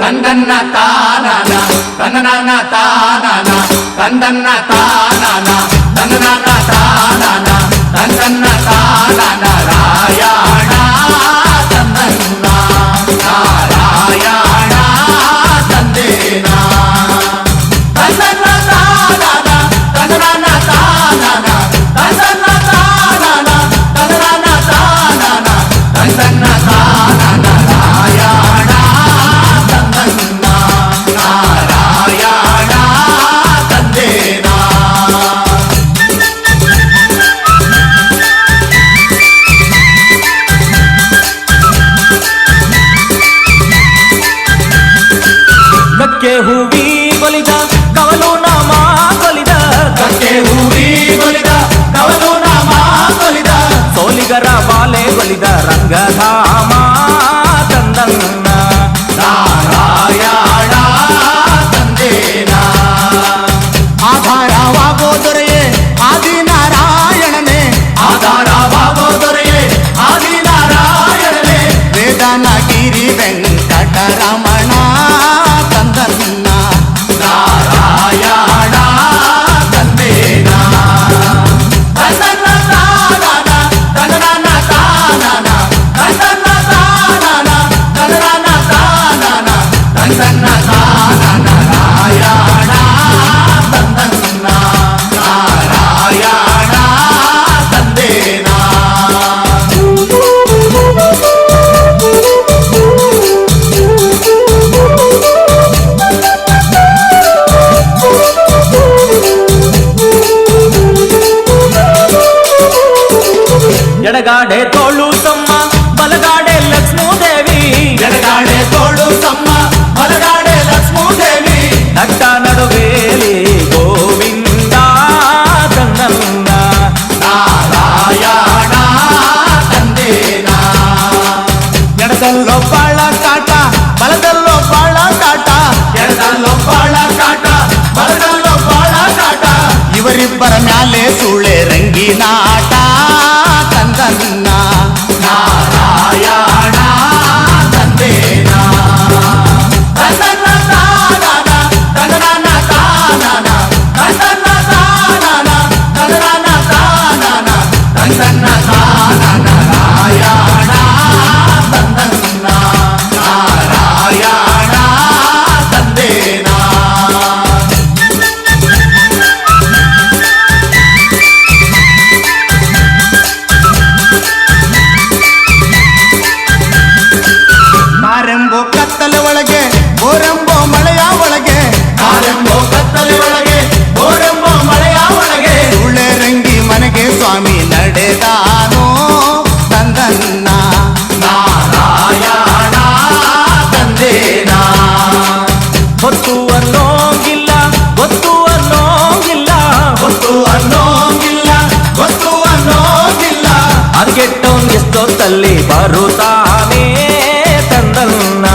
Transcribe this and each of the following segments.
తందన్న తానన తననన తానన తందన్న తానన తననన తానన. ಹೂವಿ ಕೊಲಿದ ಕವಲು ನಾಮ ಕೊಲಿದ ಕಕ್ಕೆ ಹೂವಿ ಕೊಲಿದ ಕವಲು ನಾಮ ಕೊಲಿದ ಸೋಲಿಗರ ಬಾಲೆ ಕೊಲಿದ ರಂಗಧಾಮ ತಂದನ್ನ ನಾರಾಯಣ ತಂದೇನ ಆಧಾರವಾಗೋ ದೊರೆಯೇ ಆದಿನಾರಾಯಣನೇ ಆಧಾರವಾಗೋ ದೊರೆಯೇ ಆದಿನಾರಾಯಣನೇ ವೇದನಗಿರಿ ವೆಂಕಟರಮಣ ಎಡಗಾಡೆ ತೋಳು ತಮ್ಮ ಬಲಗಾಡೆ ಲಕ್ಷ್ಮೂದೇವಿ ಎಡಗಾಡೆ ತೋಳು ತಮ್ಮ ಬಲಗಾಡೆ ಲಕ್ಷ್ಮೂದೇವಿ ನಟ್ಟ ನಡುವೇಲಿ ಗೋವಿಂದ ತಂದನ್ನ ನಾರಾಯಣ ತಂದೇನ ಎಡದಲ್ಲೋ ಬಾಳ ಕಾಟ ಬಲದಲ್ಲೋ ಬಾಳ ಕಾಟ ಎಡದಲ್ಲೋ ಬಾಳ ಕಾಟ ಬಲದಲ್ಲೋ ಬಾಳ ಕಾಟ ಇವರಿಬ್ಬರ ಮ್ಯಾಲೆ ಸುಳೆ ರಂಗಿನಾಟ 在你。తల్లి బరుతానే తందన్నా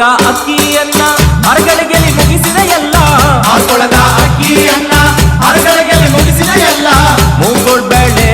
ಹಾಕೊಳಗ ಅಕ್ಕಿಯನ್ನ ಮರಗಳಿಗೆ ಮುಗಿಸಿದ ಎಲ್ಲ. ಹಾಕೊಳಗ ಅಕ್ಕಿಯನ್ನ ಮರಗಳಿಗೆ ಮುಗಿಸಿದ ಎಲ್ಲ. ಮೂಗೋಡ್ ಬೆಳೆ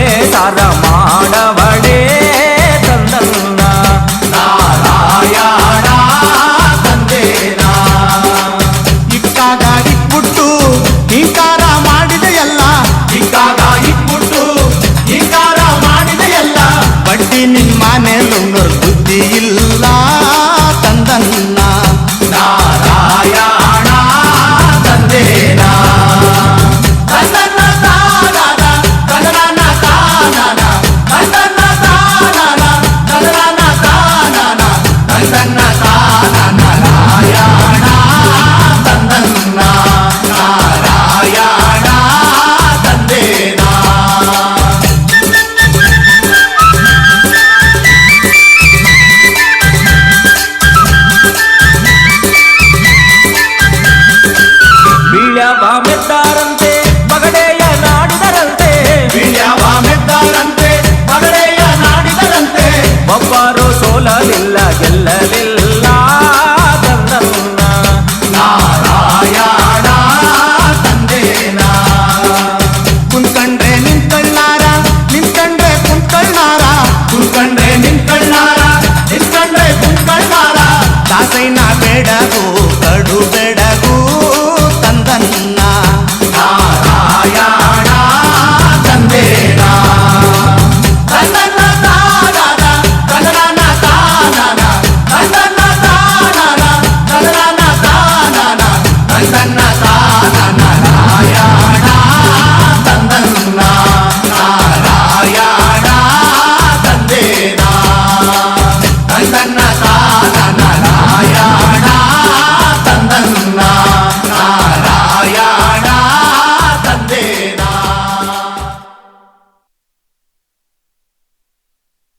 Tremendo en la